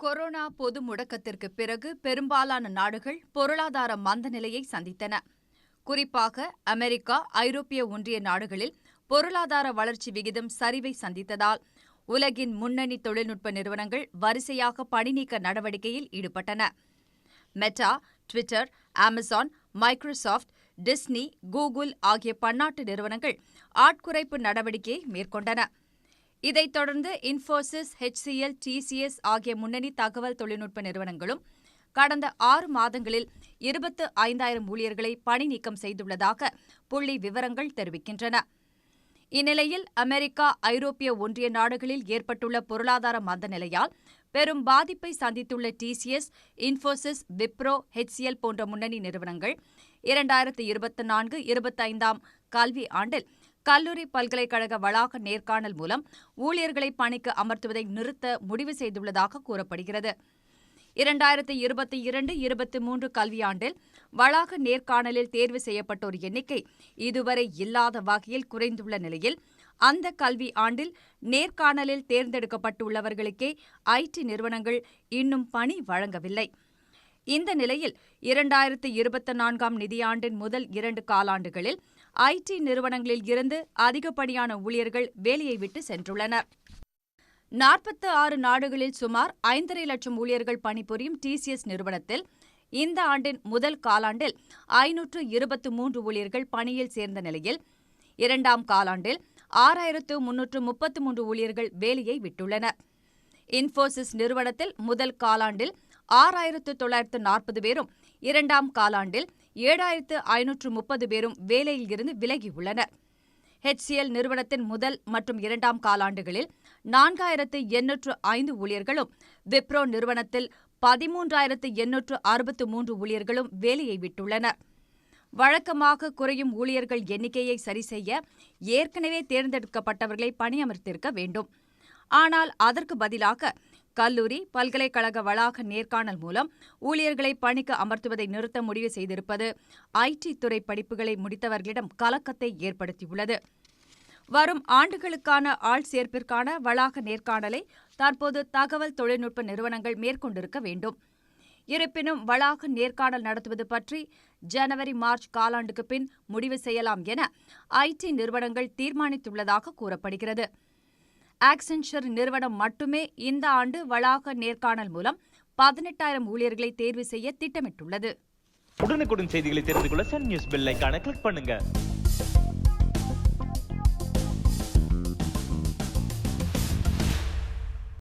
Corona பொது முடக்கத்திற்கு பிறகு பெரும்பாலான நாடுகள் பொருளாதார மந்த நிலையை சந்தித்தன. குறிப்பாக அமெரிக்கா ஐரோப்பிய ஒன்றிய நாடுகளில் பொருளாதார வளர்ச்சி விகிதம் சரிவை சந்தித்ததால் உலகின் முன்னணி தொழில்நுட்ப நிறுவனங்கள் வரிசையாக பணிநீக்க நடவடிக்கையில் ஈடுபட்டன. Meta Twitter Amazon Microsoft Disney Google ஆகிய பன்னாட்டு நிறுவனங்கள் ஆட்குறைப்பு நடவடிக்கையை மேற்கொண்டன. இதைத் தொடர்ந்து இன்ஃபோசிஸ் ஹெச்சிஎல் டிசிஎஸ் ஆகிய முன்னணி தகவல் தொழில்நுட்ப நிறுவனங்களும் கடந்த ஆறு மாதங்களில் இருபத்து ஐந்தாயிரம் ஊழியர்களை பணி நீக்கம் செய்துள்ளதாக புள்ளி விவரங்கள் தெரிவிக்கின்றன. இந்நிலையில் அமெரிக்கா ஐரோப்பிய ஒன்றிய நாடுகளில் ஏற்பட்டுள்ள பொருளாதார மந்த நிலையால் பெரும் பாதிப்பை சந்தித்துள்ள டிசிஎஸ் இன்ஃபோசிஸ் விப்ரோ ஹெச்சிஎல் போன்ற முன்னணி நிறுவனங்கள் இரண்டாயிரத்து இருபத்தி நான்கு இருபத்தைந்தாம் கல்வி ஆண்டில் கல்லூரி பல்கலைக்கழக வளாக நேர்காணல் மூலம் ஊழியர்களை பணிக்கு அமர்த்துவதை நிறுத்த முடிவு செய்துள்ளதாக கூறப்படுகிறது. இரண்டாயிரத்தி இருபத்தி இரண்டு இருபத்தி மூன்று கல்வியாண்டில் வளாக நேர்காணலில் தேர்வு செய்யப்பட்டோர் எண்ணிக்கை இதுவரை இல்லாத வகையில் குறைந்துள்ள நிலையில் அந்த கல்வி ஆண்டில் நேர்காணலில் தேர்ந்தெடுக்கப்பட்டுள்ளவர்களுக்கே ஐடி நிறுவனங்கள் இன்னும் பணி வழங்கவில்லை. இந்த நிலையில் இரண்டாயிரத்து இருபத்தி நான்காம் நிதியாண்டின் முதல் இரண்டு காலாண்டுகளில் ஐடி நிறுவனங்களில் இருந்து அதிகப்படியான ஊழியர்கள் வேலையை விட்டு சென்றுள்ளனர். நாற்பத்து ஆறு நாடுகளில் சுமார் ஐந்தரை லட்சம் ஊழியர்கள் பணிபுரியும் டிசிஎஸ் நிறுவனத்தில் இந்த ஆண்டின் முதல் காலாண்டில் ஐநூற்று இருபத்து மூன்று ஊழியர்கள் பணியில் சேர்ந்த நிலையில் இரண்டாம் காலாண்டில் ஆறாயிரத்து முன்னூற்று முப்பத்து மூன்று ஊழியர்கள் வேலையை விட்டுள்ளனர். இன்ஃபோசிஸ் நிறுவனத்தில் முதல் காலாண்டில் ஆறாயிரத்து தொள்ளாயிரத்து நாற்பது பேரும் இரண்டாம் காலாண்டில் ஏழாயிரத்து ஐநூற்று முப்பது பேரும் வேலையில் இருந்து விலகியுள்ளனர் ஹெச்சிஎல் நிறுவனத்தின் முதல் மற்றும் இரண்டாம் காலாண்டுகளில் நான்காயிரத்து எண்ணூற்று ஐந்து ஊழியர்களும் விப்ரோ நிறுவனத்தில் பதிமூன்றாயிரத்து எண்ணூற்று அறுபத்து மூன்று ஊழியர்களும் வேலையை விட்டுள்ளனர். வழக்கமாக குறையும் ஊழியர்கள் எண்ணிக்கையை சரிசெய்ய ஏற்கனவே தேர்ந்தெடுக்கப்பட்டவர்களை பணியமர்த்திருக்க வேண்டும். ஆனால் அதற்கு பதிலாக கல்லூரி பல்கலைக்கழக வளாக நேர்காணல் மூலம் ஊழியர்களை பணிக்கு அமர்த்துவதை நிறுத்த முடிவு செய்திருப்பது ஐடி துறை படிப்புகளை முடித்தவர்களிடம் கலக்கத்தை ஏற்படுத்தியுள்ளது. வரும் ஆண்டுகளுக்கான ஆள் சேர்ப்பிற்கான வளாக நேர்காணலை தற்போது தகவல் தொழில்நுட்ப நிறுவனங்கள் மேற்கொண்டிருக்க வேண்டும். இருப்பினும் வளாக நேர்காணல் நடத்துவது பற்றி ஜனவரி மார்ச் காலாண்டுக்கு பின் முடிவு செய்யலாம் என ஐடி நிறுவனங்கள் தீர்மானித்துள்ளதாக கூறப்படுகிறது. ஆக்சென்சர் நிறுவனம் மட்டுமே இந்த ஆண்டு வளாக நேர்காணல் மூலம் பதினெட்டாயிரம் ஊழியர்களை தேர்வு செய்ய திட்டமிட்டுள்ளது. உடனுக்குடன் செய்திகளை தெரிந்து கொள்ள சன் நியூஸ் பெல் ஐகானை கிளிக் பண்ணுங்க.